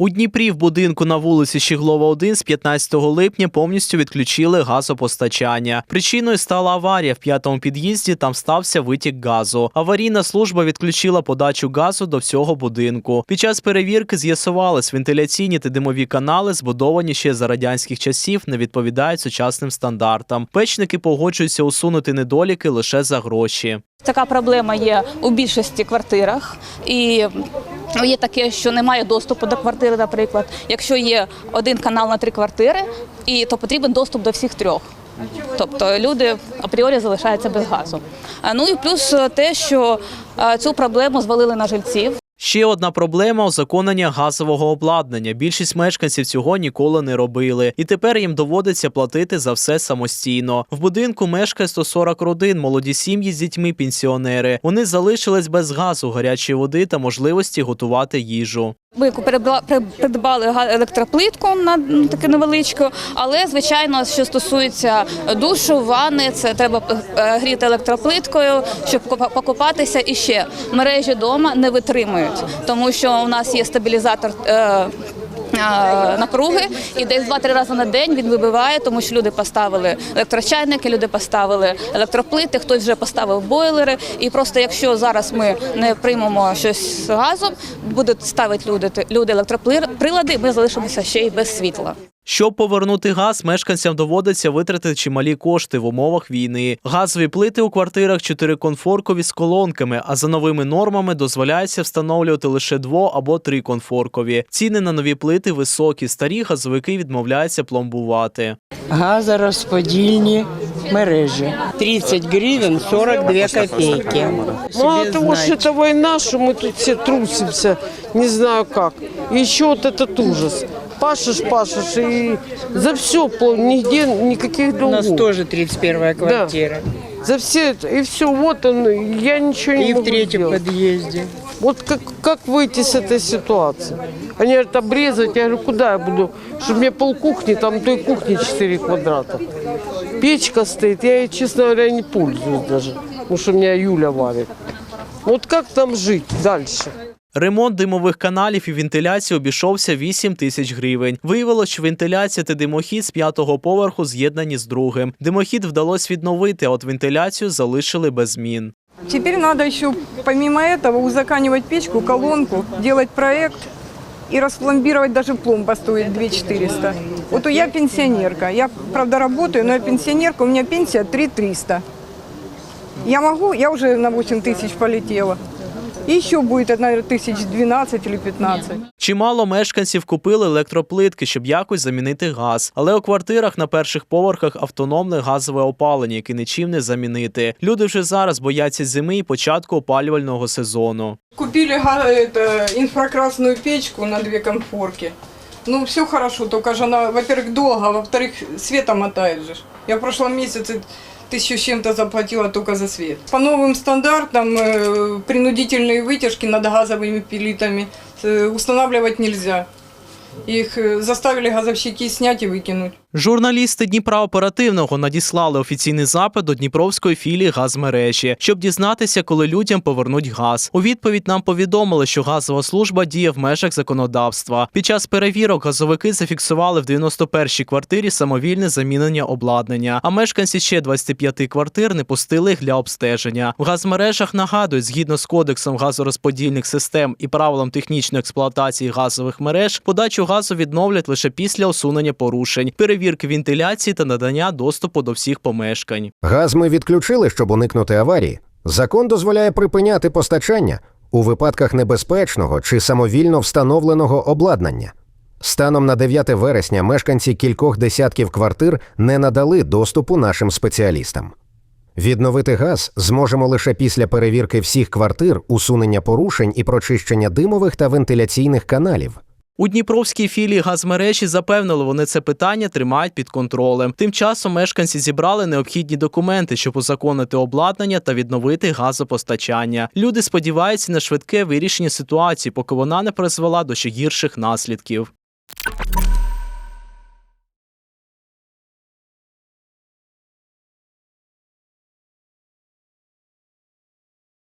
У Дніпрі в будинку на вулиці Щіглова 1 з 15 липня повністю відключили газопостачання. Причиною стала аварія в п'ятому під'їзді. Там стався витік газу. Аварійна служба відключила подачу газу до всього будинку. Під час перевірки з'ясувалось, вентиляційні та димові канали, збудовані ще за радянських часів, не відповідають сучасним стандартам. Печники погоджуються усунути недоліки лише за гроші. Така проблема є у більшості квартирах, і є таке, що немає доступу до квартири, наприклад. Якщо є один канал на три квартири, і то потрібен доступ до всіх трьох. Тобто люди апріорі залишаються без газу. Ну і плюс те, що цю проблему звалили на жильців. Ще одна проблема узаконення газового обладнання. Більшість мешканців цього ніколи не робили, і тепер їм доводиться платити за все самостійно. В будинку мешкає 140 родин, молоді сім'ї з дітьми, пенсіонери. Вони залишились без газу, гарячої води та можливості готувати їжу. Ми придбали електроплитку на м, таку невеличку, але звичайно, що стосується душу, ванни, це треба гріти електроплиткою, щоб купа- покупатися. І ще мережі вдома не витримують, тому що у нас є стабілізатор. е, е, Напруги і десь два-три рази на день він вибиває, тому що люди поставили електрочайники, люди поставили електроплити, хтось вже поставив бойлери. І просто якщо зараз ми не приймемо щось з газом, будуть ставити люди люди електроприлади, ми залишимося ще й без світла. Щоб повернути газ, мешканцям доводиться витратити чималі кошти в умовах війни. Газові плити у квартирах чотириконфоркові з колонками, а за новими нормами дозволяється встановлювати лише дво або триконфоркові. Ціни на нові плити високі, старі газовики відмовляються пломбувати. газорозподільні мережі. 30 гривень 42 копійки. Мало Себе того, что знаете. это война, что мы тут все трусимся, не знаю как. И еще вот этот ужас. Пашешь, пашешь, и за все, нигде никаких У нас долгов. тоже 31 квартира. За все это, и все, вот он, я ничего не И в могу третьем сделать. подъезде. Вот как, как выйти с этой ситуации? Они говорят, обрезать, я говорю, куда я буду? Чтобы мне полкухни, там той кухни 4 квадрата. Печка стоит, я ей, честно говоря, не пользуюсь даже, потому что меня Юля варит. Вот как там жить дальше? Ремонт димових каналів і вентиляції обійшовся 8 тисяч гривень. Виявилось, що вентиляція та димохід з п'ятого поверху з'єднані з другим. Димохід вдалося відновити, а от вентиляцію залишили без змін. Теперь надо еще, помимо этого, узаканивать печку, колонку, делать проект и распломбировать даже пломба стоит 2 400. Вот я пенсионерка. Я, правда, работаю, но я пенсионерка, у меня пенсия 3 300. Я могу, я уже на 8 тысяч полетела. И еще будет, наверное, тысяч 12 или 15. Чимало мешканців купили електроплитки, щоб якось замінити газ. Але у квартирах на перших поверхах автономне газове опалення, яке нічим не замінити. Люди вже зараз бояться зими і початку опалювального сезону. Купили га- это, инфракрасную печку на две конфорки. Ну, все хорошо, только же она, во-первых, долго, а во-вторых, света мотает же. Я в прошлом месяце тысячу с чем-то заплатила только за свет. По новым стандартам э, принудительные вытяжки над газовыми пилитами э, устанавливать нельзя. Их э, заставили газовщики снять и выкинуть. Журналісти Дніпра оперативного надіслали офіційний запит до Дніпровської філії газмережі, щоб дізнатися, коли людям повернуть газ. У відповідь нам повідомили, що газова служба діє в межах законодавства. Під час перевірок газовики зафіксували в 91-й квартирі самовільне замінення обладнання. А мешканці ще 25 квартир не пустили їх для обстеження. В газмережах нагадують, згідно з кодексом газорозподільних систем і правилам технічної експлуатації газових мереж, подачу газу відновлять лише після усунення порушень, перевірки вентиляції та надання доступу до всіх помешкань. Газ ми відключили, щоб уникнути аварії. Закон дозволяє припиняти постачання у випадках небезпечного чи самовільно встановленого обладнання. Станом на 9 вересня мешканці кількох десятків квартир не надали доступу нашим спеціалістам. Відновити газ зможемо лише після перевірки всіх квартир, усунення порушень і прочищення димових та вентиляційних каналів. У Дніпровській філії газмережі запевнили, вони це питання тримають під контролем. Тим часом мешканці зібрали необхідні документи, щоб узаконити обладнання та відновити газопостачання. Люди сподіваються на швидке вирішення ситуації, поки вона не призвела до ще гірших наслідків.